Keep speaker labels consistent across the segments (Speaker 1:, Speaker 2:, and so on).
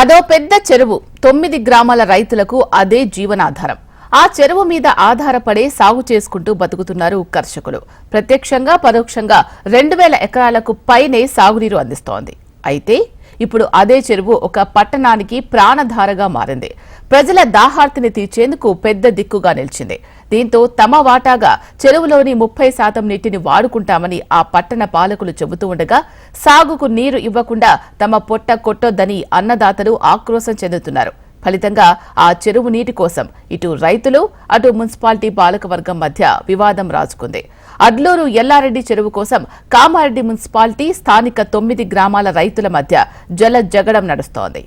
Speaker 1: అదో పెద్ద చెరువు. తొమ్మిది గ్రామాల రైతులకు అదే జీవనాధారం. ఆ చెరువు మీద ఆధారపడే సాగు చేసుకుంటూ బతుకుతున్నారు కర్షకులు. ప్రత్యక్షంగా పరోక్షంగా రెండు వేల ఎకరాలకు పైనే సాగునీరు అందిస్తోంది. అయితే ఇప్పుడు అదే చెరువు ఒక పట్టణానికి ప్రాణధారగా మారింది. ప్రజల దాహార్తిని తీర్చేందుకు పెద్ద దిక్కుగా నిలిచింది. దీంతో తమ వాటాగా చెరువులోని ముప్పై శాతం నీటిని వాడుకుంటామని ఆ పట్టణ పాలకులు చెబుతూ ఉండగా సాగుకు నీరు ఇవ్వకుండా తమ పొట్ట కొట్టొద్దని అన్నదాతలు ఆక్రోశం చెందుతున్నారు. ఫలితంగా ఆ చెరువు నీటి కోసం ఇటు రైతులు అటు మున్సిపాలిటీ పాలకవర్గం మధ్య వివాదం రాజుకుంది. అడ్లూరు ఎల్లారెడ్డి చెరువు కోసం కామారెడ్డి మున్సిపాలిటీ స్థానిక తొమ్మిది గ్రామాల రైతుల మధ్య జల జగడం నడుస్తోంది.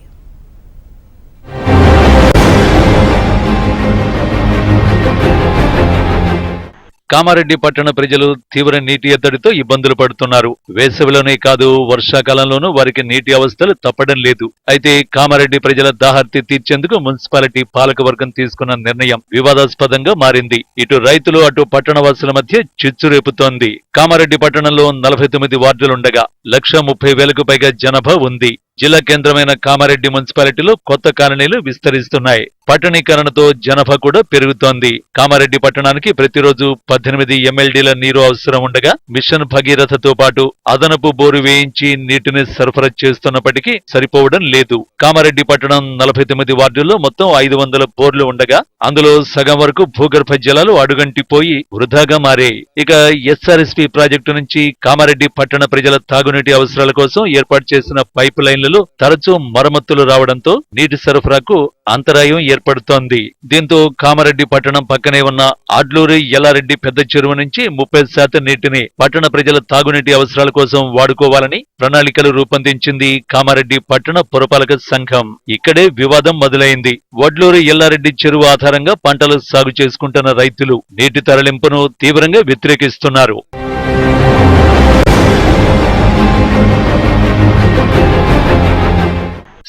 Speaker 2: కామారెడ్డి పట్టణ ప్రజలు తీవ్ర నీటి ఎద్దడితో ఇబ్బందులు పడుతున్నారు. వేసవిలోనే కాదు వర్షాకాలంలోనూ వారికి నీటి అవస్థలు తప్పడం లేదు. అయితే కామారెడ్డి ప్రజల దాహర్తి తీర్చేందుకు మున్సిపాలిటీ పాలకవర్గం తీసుకున్న నిర్ణయం వివాదాస్పదంగా మారింది. ఇటు రైతులు అటు పట్టణవాసుల మధ్య చిచ్చు రేపుతోంది కామారెడ్డి పట్టణంలో నలభై తొమ్మిది వార్డులుండగా లక్ష ముప్పై వేలకు పైగా జనాభా ఉంది. జిల్లా కేంద్రమైన కామారెడ్డి మున్సిపాలిటీలో కొత్త కాలనీలు విస్తరిస్తున్నాయి. పట్టణీకరణతో జనాభా కూడా పెరుగుతోంది. కామారెడ్డి పట్టణానికి ప్రతిరోజు పద్దెనిమిది ఎమ్మెల్డీల నీరు అవసరం ఉండగా మిషన్ భగీరథతో పాటు అదనపు బోరు వేయించి నీటిని సరఫరా చేస్తున్నప్పటికీ సరిపోవడం లేదు. కామారెడ్డి పట్టణం నలభై తొమ్మిది వార్డుల్లో మొత్తం ఐదు వందల బోర్లు ఉండగా అందులో సగం వరకు భూగర్భ జలాలు అడుగంటిపోయి వృధాగా మారాయి. ఇక ఎస్ఆర్ఎస్పీ ప్రాజెక్టు నుంచి కామారెడ్డి పట్టణ ప్రజల తాగునీటి అవసరాల కోసం ఏర్పాటు చేసిన పైప్ లైన్లు లైన్లలో తరచూ మరమ్మతులు రావడంతో నీటి సరఫరాకు అంతరాయం ఏర్పడుతోంది. దీంతో కామారెడ్డి పట్టణం పక్కనే ఉన్న ఆడ్లూరి ఎల్లారెడ్డి పెద్ద చెరువు నుంచి ముప్పై శాతం నీటిని పట్టణ ప్రజల తాగునీటి అవసరాల కోసం వాడుకోవాలని ప్రణాళికలు రూపొందించింది కామారెడ్డి పట్టణ పురపాలక సంఘం. ఇక్కడే వివాదం మొదలైంది. వడ్లూరి ఎల్లారెడ్డి చెరువు ఆధారంగా పంటలు సాగు చేసుకుంటున్న రైతులు నీటి తరలింపును తీవ్రంగా వ్యతిరేకిస్తున్నారు.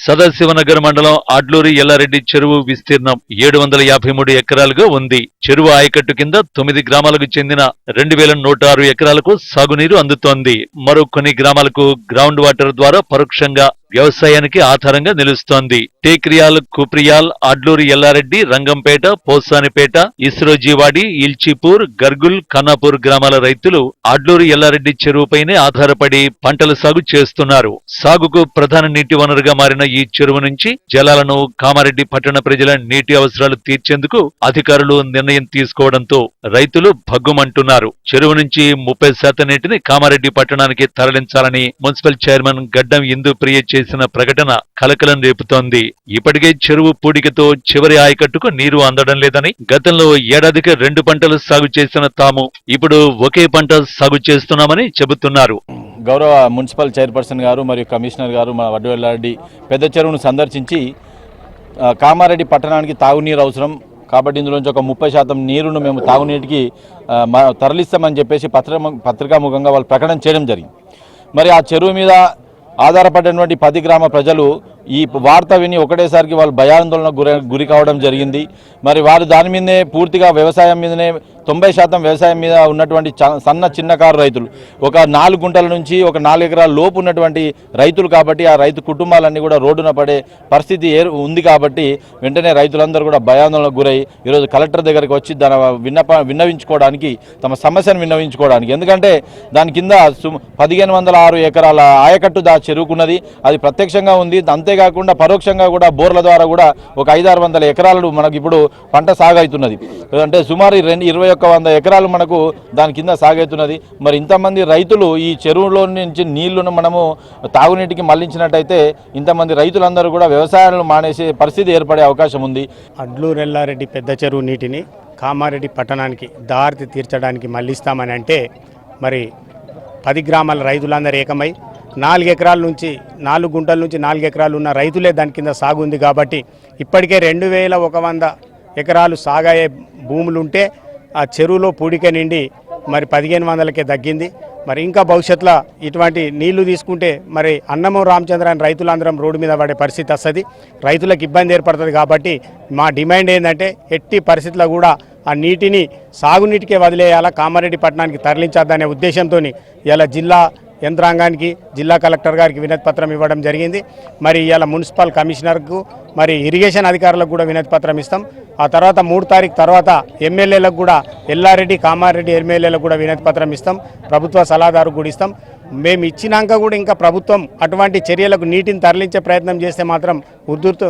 Speaker 2: సదాశివనగర్ మండలం ఆడ్లూరి ఎల్లారెడ్డి చెరువు విస్తీర్ణం ఏడు వందల యాభై మూడు ఎకరాలుగా ఉంది. చెరువు ఆయకట్టు కింద తొమ్మిది గ్రామాలకు చెందిన రెండు వేల నూట ఆరు ఎకరాలకు సాగునీరు అందుతోంది. మరో కొన్ని గ్రామాలకు గ్రౌండ్ వాటర్ ద్వారా పరోక్షంగా వ్యవసాయానికి ఆధారంగా నిలుస్తోంది. టేక్రియాల్ కుప్రియాల్ అడ్లూరి ఎల్లారెడ్డి రంగంపేట పోసానిపేట ఇస్రోజీవాడి ఇల్చిపూర్ గర్గుల్ ఖన్నాపూర్ గ్రామాల రైతులు అడ్లూరి ఎల్లారెడ్డి చెరువుపైనే ఆధారపడి పంటల సాగు చేస్తున్నారు. సాగుకు ప్రధాన నీటి వనరుగా మారిన ఈ చెరువు నుంచి జలాలను కామారెడ్డి పట్టణ ప్రజల నీటి అవసరాలు తీర్చేందుకు అధికారులు నిర్ణయం తీసుకోవడంతో రైతులు భగ్గుమంటున్నారు. చెరువు నుంచి ముప్పై శాతం నీటిని కామారెడ్డి పట్టణానికి తరలించాలని మున్సిపల్ చైర్మన్ గడ్డం ఇందు ప్రియ చేసిన ప్రకటన కలకలం రేపుతోంది. ఇప్పటికే చెరువు పూడికతో చివరి ఆయకట్టుకు నీరు అందడం లేదని గతంలో ఏడాదికి రెండు పంటలు సాగు చేసిన తాము ఇప్పుడు ఒకే పంట సాగు చేస్తున్నామని చెబుతున్నారు.
Speaker 3: గౌరవ మున్సిపల్ చైర్పర్సన్ గారు మరియు కమిషనర్ గారు మన వడ్డవెల్లారెడ్డి పెద్ద చెరువును సందర్శించి కామారెడ్డి పట్టణానికి తాగునీరు అవసరం. కాబట్టి ఇందులోంచి ఒక ముప్పై శాతం నీరును మేము తాగునీటికి తరలిస్తామని చెప్పేసి పత్ర పత్రికాముఖంగా వాళ్ళు ప్రకటన చేయడం జరిగింది. మరి ఆ చెరువు మీద ఆధారపడినటువంటి పది గ్రామ ప్రజలు ఈ వార్త విని ఒకటేసారికి వాళ్ళు భయాందోళనకు గురి గురి కావడం జరిగింది. మరి వారు దాని మీదనే పూర్తిగా వ్యవసాయం మీదనే తొంభై శాతం వ్యవసాయం మీద ఉన్నటువంటి చ- సన్న చిన్నకారు రైతులు. ఒక నాలుగు గుంటల నుంచి ఒక నాలుగు ఎకరాల లోపు ఉన్నటువంటి రైతులు కాబట్టి ఆ రైతు కుటుంబాలన్నీ కూడా రోడ్డున పడే పరిస్థితి ఉంది కాబట్టి వెంటనే రైతులందరూ కూడా భయాందోళనకు గురై ఈరోజు కలెక్టర్ దగ్గరికి వచ్చి దాని విన్నప విన్నవించుకోవడానికి తమ సమస్యను విన్నవించుకోవడానికి. ఎందుకంటే దాని కింద సు పదిహేను వందల ఆరు ఎకరాల ఆయకట్టు దా చెరువుకున్నది. అది ప్రత్యక్షంగా ఉంది. అంతేకాకుండా పరోక్షంగా కూడా బోర్ల ద్వారా కూడా ఒక ఐదారు వందల ఎకరాలు మనకి ఇప్పుడు పంట సాగవుతున్నది అంటే సుమారు రెండు ఇరవై ఒక్క వంద ఎకరాలు మనకు దాని కింద సాగవుతున్నది మరి ఇంతమంది రైతులు ఈ చెరువులో నుంచి నీళ్ళను మనము తాగునీటికి మళ్ళించినట్టయితే ఇంతమంది రైతులందరూ కూడా వ్యవసాయాలను మానేసే పరిస్థితి ఏర్పడే అవకాశం ఉంది.
Speaker 4: అడ్లూరెల్లారెడ్డి పెద్ద చెరువు నీటిని కామారెడ్డి పట్టణానికి దారి తీర్చడానికి మళ్ళిస్తామని అంటే మరి పది గ్రామాల రైతులందరూ ఏకమై నాలుగు ఎకరాల నుంచి నాలుగు గుంటల నుంచి నాలుగు ఎకరాలు ఉన్న రైతులే దాని కింద సాగు ఉంది కాబట్టి ఇప్పటికే రెండు వేల ఒక వంద ఎకరాలు సాగయ్యే భూములు ఉంటే ఆ చెరువులో పూడిక నిండి మరి పదిహేను వందలకే తగ్గింది. మరి ఇంకా భవిష్యత్తులో ఇటువంటి నీళ్ళు తీసుకుంటే మరి అన్నమం రామచంద్ర అని రైతులందరం రోడ్డు మీద పడే పరిస్థితి వస్తుంది. రైతులకు ఇబ్బంది ఏర్పడుతుంది కాబట్టి మా డిమాండ్ ఏంటంటే ఎట్టి పరిస్థితుల్లో కూడా ఆ నీటిని సాగునీటికే వదిలేయాలా కామారెడ్డి పట్టణానికి తరలించద్దనే ఉద్దేశంతో ఇలా జిల్లా యంత్రాంగానికి జిల్లా కలెక్టర్ గారికి వినతి పత్రం ఇవ్వడం జరిగింది. మరి ఇవాళ మున్సిపల్ కమిషనర్కు మరి ఇరిగేషన్ అధికారులకు కూడా వినతి పత్రం ఇస్తాం. ఆ తర్వాత మూడు తారీఖు తర్వాత ఎమ్మెల్యేలకు కూడా ఎల్లారెడ్డి కామారెడ్డి ఎమ్మెల్యేలకు కూడా వినతి పత్రం ఇస్తాం. ప్రభుత్వ సలహాదారు కూడా ఇస్తాం. మేము ఇచ్చినాక కూడా ఇంకా ప్రభుత్వం అటువంటి చర్యలకు నీటిని తరలించే ప్రయత్నం చేస్తే మాత్రం ఉధృత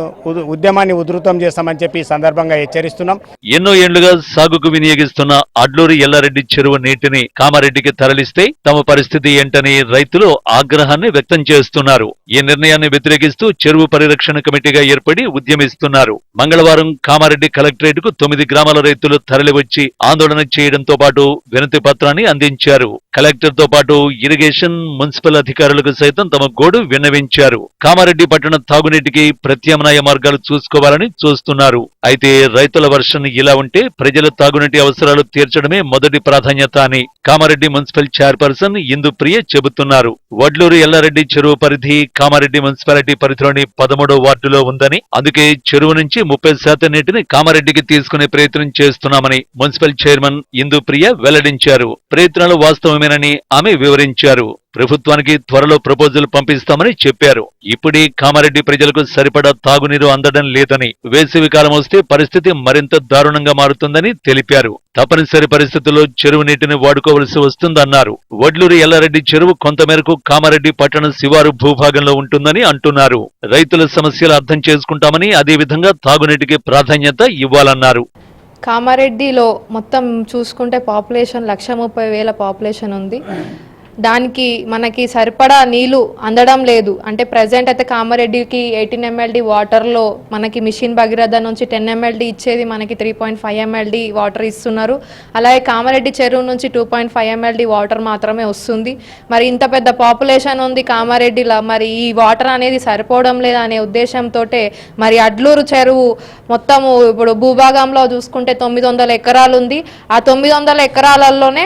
Speaker 4: ఉద్యమాన్ని ఉధృతం చేస్తామని చెప్పి సందర్భంగా హెచ్చరిస్తున్నాం.
Speaker 2: ఎన్నో ఏళ్ళుగా సాగుకు వినియోగిస్తున్న అడ్లూరి ఎల్లారెడ్డి చెరువు నీటిని కామారెడ్డికి తరలిస్తే తమ పరిస్థితి ఏంటని రైతులు ఆగ్రహాన్ని వ్యక్తం చేస్తున్నారు. ఈ నిర్ణయాన్ని వ్యతిరేకిస్తూ చెరువు పరిరక్షణ కమిటీగా ఏర్పడి ఉద్యమిస్తున్నారు. మంగళవారం కామారెడ్డి కలెక్టరేట్కు తొమ్మిది గ్రామాల రైతులు తరలివచ్చి ఆందోళన చేయడంతో పాటు వినతి పత్రాన్ని అందించారు. కలెక్టర్తో పాటు ఇరిగేషన్ మున్సిపల్ అధికారులకు సైతం తమ గోడు విన్నవించారు. కామారెడ్డి పట్టణ తాగునీటికి ప్రత్యామ్నాయ మార్గాలు చూసుకోవాలని చూస్తున్నారు. అయితే రైతుల వర్షం ఇలా ఉంటే ప్రజల తాగునీటి అవసరాలు తీర్చడమే మొదటి ప్రాధాన్యత అని కామారెడ్డి మున్సిపల్ చైర్పర్సన్ ఇందుప్రియ చెబుతున్నారు. వడ్లూరు ఎల్లారెడ్డి చెరువు పరిధి కామారెడ్డి మున్సిపాలిటీ పరిధిలోని పదమూడో వార్డులో ఉందని అందుకే చెరువు నుంచి ముప్పై శాతం నీటిని కామారెడ్డికి తీసుకునే ప్రయత్నం చేస్తున్నామని మున్సిపల్ చైర్మన్ ఇందుప్రియ వెల్లడించారు. ప్రయత్నాలు వాస్తవమేనని ఆమె వివరించారు. ప్రభుత్వానికి త్వరలో ప్రపోజల్ పంపిస్తామని చెప్పారు. ఇప్పుడే కామారెడ్డి ప్రజలకు సరిపడా తాగునీరు అందడం లేదని వేసవి కాలం వస్తే పరిస్థితి మరింత దారుణంగా మారుతుందని తెలిపారు. తప్పనిసరి పరిస్థితుల్లో చెరువు నీటిని వాడుకోవలసి వస్తుందన్నారు. వడ్లూరు ఎల్లారెడ్డి చెరువు కొంతమేరకు కామారెడ్డి పట్టణ శివారు భూభాగంలో ఉంటుందని అంటున్నారు. రైతుల సమస్యలు అర్థం చేసుకుంటామని అదేవిధంగా తాగునీటికి ప్రాధాన్యత ఇవ్వాలన్నారు.
Speaker 5: కామారెడ్డిలో మొత్తం చూసుకుంటే పాపులేషన్ లక్ష ముప్పై వేల పాపులేషన్ ఉంది. దానికి మనకి సరిపడా నీళ్ళు అందడం లేదు. అంటే ప్రజెంట్ అయితే కామారెడ్డికి ఎయిటీన్ ఎంఎల్డి వాటర్లో మనకి మిషన్ భగీరథ నుంచి టెన్ ఎంఎల్డి ఇచ్చేది మనకి three point five MLD water ఇస్తున్నారు. అలాగే కామారెడ్డి చెరువు నుంచి two point five MLD water మాత్రమే వస్తుంది. మరి ఇంత పెద్ద పాపులేషన్ ఉంది కామారెడ్డిలో మరి ఈ వాటర్ అనేది సరిపోవడం లేదా అనే ఉద్దేశంతో మరి అడ్లూరు చెరువు మొత్తము ఇప్పుడు భూభాగంలో చూసుకుంటే తొమ్మిది వందల ఎకరాలు ఉంది. ఆ తొమ్మిది వందల ఎకరాలలోనే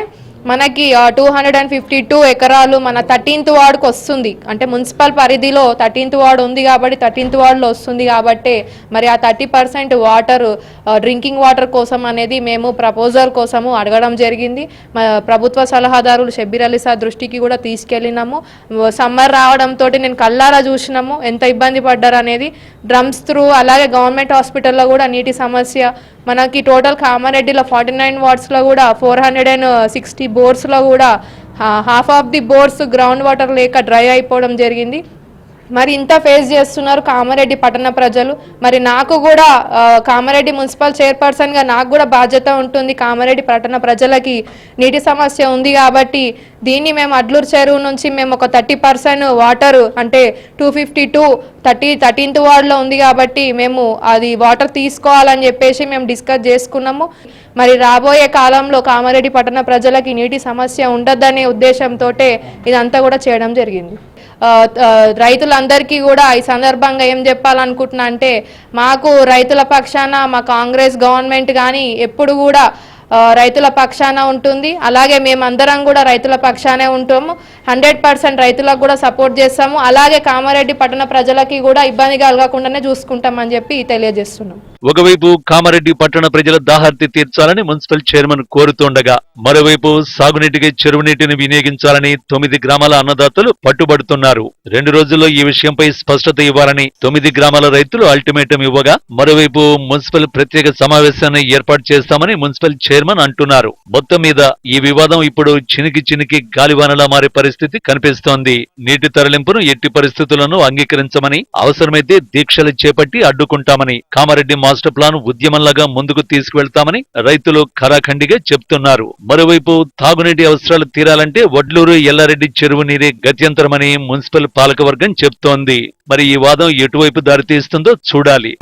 Speaker 5: మనకి two hundred and fifty two ఎకరాలు మన థర్టీన్త్ వార్డుకు వస్తుంది. అంటే మున్సిపల్ పరిధిలో థర్టీన్త్ వార్డు ఉంది కాబట్టి థర్టీన్త్ వార్డులో వస్తుంది కాబట్టి మరి ఆ thirty percent water drinking water కోసం అనేది మేము ప్రపోజల్ కోసము అడగడం జరిగింది. ప్రభుత్వ సలహాదారులు షబ్బీర్ అలీ సార్ దృష్టికి కూడా తీసుకెళ్ళినాము. సమ్మర్ రావడంతో నేను కల్లారా చూసినాము. ఎంత ఇబ్బంది పడ్డారు అనేది డ్రమ్స్ త్రూ అలాగే గవర్నమెంట్ హాస్పిటల్లో కూడా నీటి సమస్య మనకి టోటల్ కామారెడ్డిలో ఫార్టీ నైన్ వార్డ్స్లో కూడా ఫోర్ హండ్రెడ్ అండ్ సిక్స్టీ బోర్స్లో కూడా half of the bores ground water లేక డ్రై అయిపోవడం జరిగింది. మరి ఇంత ఫేస్ చేస్తున్నారు కామారెడ్డి పట్టణ ప్రజలు. మరి నాకు కూడా కామారెడ్డి మున్సిపల్ చైర్పర్సన్గా నాకు కూడా బాధ్యత ఉంటుంది. కామారెడ్డి పట్టణ ప్రజలకి నీటి సమస్య ఉంది కాబట్టి దీన్ని మేము అడ్లూరు చెరువు నుంచి మేము ఒక థర్టీ పర్సెంట్ వాటర్ అంటే two fifty two thirty thirteenth వార్డులో ఉంది కాబట్టి మేము అది వాటర్ తీసుకోవాలని చెప్పేసి మేము డిస్కస్ చేసుకున్నాము. మరి రాబోయే కాలంలో కామారెడ్డి పట్టణ ప్రజలకి నీటి సమస్య ఉండద్దనే ఉద్దేశంతో ఇదంతా కూడా చేయడం జరిగింది. రైతులందరికీ కూడా ఈ సందర్భంగా ఏం చెప్పాలనుకుంటున్నా అంటే మాకు రైతుల పక్షాన మా కాంగ్రెస్ గవర్నమెంట్ కానీ ఎప్పుడు కూడా రైతుల పక్షాన ఉంటుంది. అలాగే మేమందరం కూడా రైతుల పక్షానే ఉంటాము. హండ్రెడ్ పర్సెంట్ రైతులకు కూడా సపోర్ట్ చేస్తాము. అలాగే కామారెడ్డి పట్టణ ప్రజలకి కూడా ఇబ్బంది కలగకుండానే చూసుకుంటామని చెప్పి తెలియజేస్తున్నాం.
Speaker 2: ఒకవైపు కామారెడ్డి పట్టణ ప్రజల దాహార్తి తీర్చాలని మున్సిపల్ చైర్మన్ కోరుతుండగా మరోవైపు సాగునీటికి చెరువు నీటిని వినియోగించాలని తొమ్మిది గ్రామాల అన్నదాతలు పట్టుబడుతున్నారు. రెండు రోజుల్లో ఈ విషయంపై స్పష్టత ఇవ్వాలని తొమ్మిది గ్రామాల రైతులు అల్టిమేటం ఇవ్వగా మరోవైపు మున్సిపల్ ప్రత్యేక సమావేశాన్ని ఏర్పాటు చేస్తామని మున్సిపల్ చైర్మన్ అంటున్నారు. మొత్తం మీద ఈ వివాదం ఇప్పుడు చినికి చినికి గాలివానలా మారే పరిస్థితి కనిపిస్తోంది. నీటి తరలింపును ఎట్టి పరిస్థితులను అంగీకరించమని అవసరమైతే దీక్షలు చేపట్టి అడ్డుకుంటామని కామారెడ్డి మాస్టర్ ప్లాన్ ఉద్యమంలాగా ముందుకు తీసుకువెళ్తామని రైతులు ఖరాఖండిగా చెప్తున్నారు. మరోవైపు తాగునీటి అవసరాలు తీరాలంటే వడ్లూరు ఎల్లారెడ్డి చెరువు నీరే గత్యంతరమని మున్సిపల్ పాలకవర్గం చెప్తోంది. మరి ఈ వాదం ఎటువైపు దారితీస్తుందో చూడాలి.